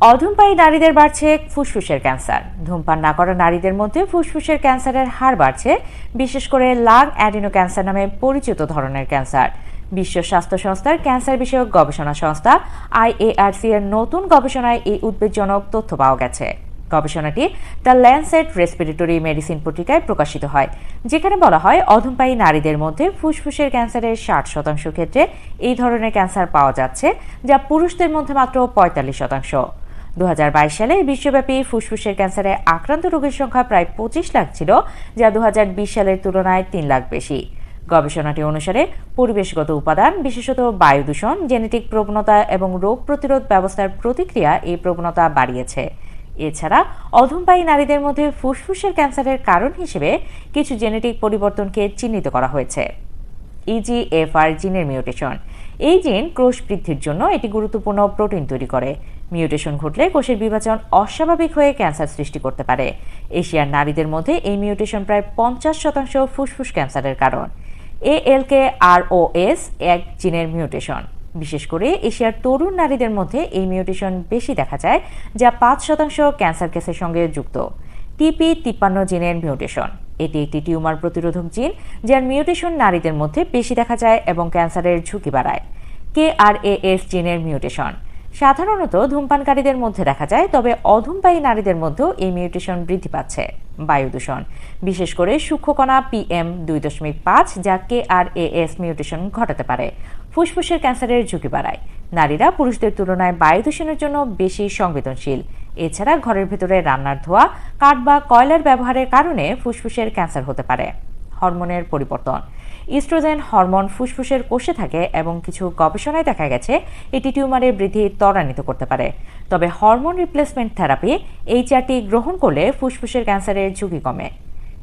অধূমপায়ী নারীদের বাড়ছে ফুসফুসের ক্যান্সার। ধূমপান না করা নারীদের মধ্যে ফুসফুসের ক্যান্সারের হার বাড়ছে, বিশেষ করে লাং অ্যাডিনো ক্যান্সার নামে পরিচিত ধরনের ক্যান্সার। বিশ্ব স্বাস্থ্য সংস্থার ক্যান্সার বিষয়ক গবেষণা সংস্থা আইএআরসি এর নতুন গবেষণায় এই উদ্বেগজনক তথ্য পাওয়া গেছে। গবেষণাটি দ্য ল্যান্সেট রেসপিরেটরি মেডিসিন পত্রিকায় প্রকাশিত হয়, যেখানে বলা হয় অধূমপায়ী নারীদের মধ্যে ফুসফুসের ক্যান্সারের ষাট শতাংশ ক্ষেত্রে এই ধরনের ক্যান্সার পাওয়া যাচ্ছে, যা পুরুষদের মধ্যে মাত্র পঁয়তাল্লিশ শতাংশ। দু হাজার বাইশ সালে বিশ্বব্যাপী ফুসফুসের ক্যান্সারে আক্রান্ত রোগীর সংখ্যা প্রায় পঁচিশ লাখ ছিল, যা দু হাজার বিশ সালের তুলনায় তিন লাখ বেশি। গবেষণাটি অনুসারে পরিবেশগত উপাদান, বিশেষত বায়ু দূষণ, জেনেটিক প্রবণতা এবং রোগ প্রতিরোধ ব্যবস্থার প্রতিক্রিয়া এই প্রবণতা বাড়িয়েছে। এছাড়া অধূমপায়ী নারীদের মধ্যে ফুসফুসের ক্যান্সারের কারণ হিসেবে কিছু জেনেটিক পরিবর্তনকে চিহ্নিত করা হয়েছে। ইজিএফআর জিনের মিউটেশন। এই জিন কোষ বৃদ্ধির জন্য এটি গুরুত্বপূর্ণ প্রোটিন তৈরি করে। মিউটেশন ঘটলে কোষের বিভাজন অস্বাভাবিক হয়ে ক্যান্সার সৃষ্টি করতে পারে। এশিয়ার নারীদের মধ্যে এই মিউটেশন প্রায় পঞ্চাশ শতাংশ ফুসফুস ক্যান্সারের কারণ। এএলকে আর ও এস এক জিনের মিউটেশন। বিশেষ করে এশিয়ার তরুণ নারীদের মধ্যে এই মিউটেশন বেশি দেখা যায়, যা পাঁচ শতাংশ ক্যান্সার কেসের সঙ্গে যুক্ত। টিপি তিপ্পান্ন জিনের মিউটেশন। এটি একটি টিউমার প্রতিরোধক জিন, যার মিউটেশন নারীদের মধ্যে বেশি দেখা যায় এবং ক্যান্সারের ঝুঁকি বাড়ায়। কে আর এ এস জিনের মিউটেশন। সাধারণত ধূমপানকারীদের মধ্যে দেখা যায়, তবে অধূমপায়ী নারীদের মধ্যেও এই মিউটেশন বৃদ্ধি পাচ্ছে। বায়ু দূষণ, বিশেষ করে সূক্ষ্মকণা পিএম দুই দশমিক পাঁচ, যা কে আর এস মিউটেশন ঘটাতে পারে। ফুসফুসের ক্যান্সারের ঝুঁকি বাড়ায়। নারীরা পুরুষদের তুলনায় বায়ু দূষণের জন্য বেশি সংবেদনশীল। এছাড়া ঘরের ভেতরে রান্নার ধোয়া, কাঠ বা কয়লার ব্যবহারের কারণে ফুসফুসের ক্যান্সার হতে পারে। হরমোনের পরিবর্তন। ইস্ট্রোজেন হরমোন ফুসফুসের কোষে থাকে এবং কিছু গবেষণায় দেখা গেছে এটি টিউমারের বৃদ্ধি ত্বরান্বিত করতে পারে। তবে হরমোন রিপ্লেসমেন্ট থেরাপি এই চারটি গ্রহণ করলে ফুসফুসের ক্যান্সারের ঝুঁকি কমে।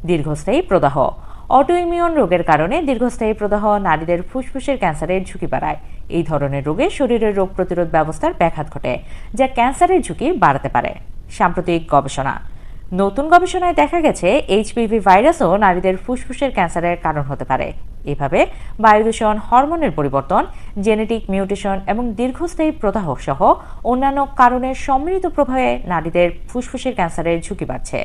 দীর্ঘস্থায়ী প্রদাহ। অটোইমিউন রোগের কারণে দীর্ঘস্থায়ী প্রদাহ নারীদের ফুসফুসের ক্যান্সারের ঝুঁকি বাড়ায়। এই ধরনের রোগে শরীরের রোগ প্রতিরোধ ব্যবস্থার ব্যাঘাত ঘটে, যা ক্যান্সারের ঝুঁকি বাড়াতে পারে। সাম্প্রতিক গবেষণা। নতুন গবেষণায় দেখা গেছে, এইচপিভি ভাইরাসও নারীদের ফুসফুসের ক্যান্সারের কারণ হতে পারে। এভাবে বায়ুদূষণ, হরমোনের পরিবর্তন, জেনেটিক মিউটেশন এবং দীর্ঘস্থায়ী প্রদাহ সহ অন্যান্য কারণের সম্মিলিত প্রভাবে নারীদের ফুসফুসের ক্যান্সারের ঝুঁকি বাড়ছে।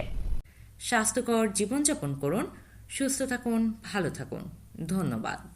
স্বাস্থ্যকর জীবনযাপন করুন, সুস্থ থাকুন, ভালো থাকুন। ধন্যবাদ।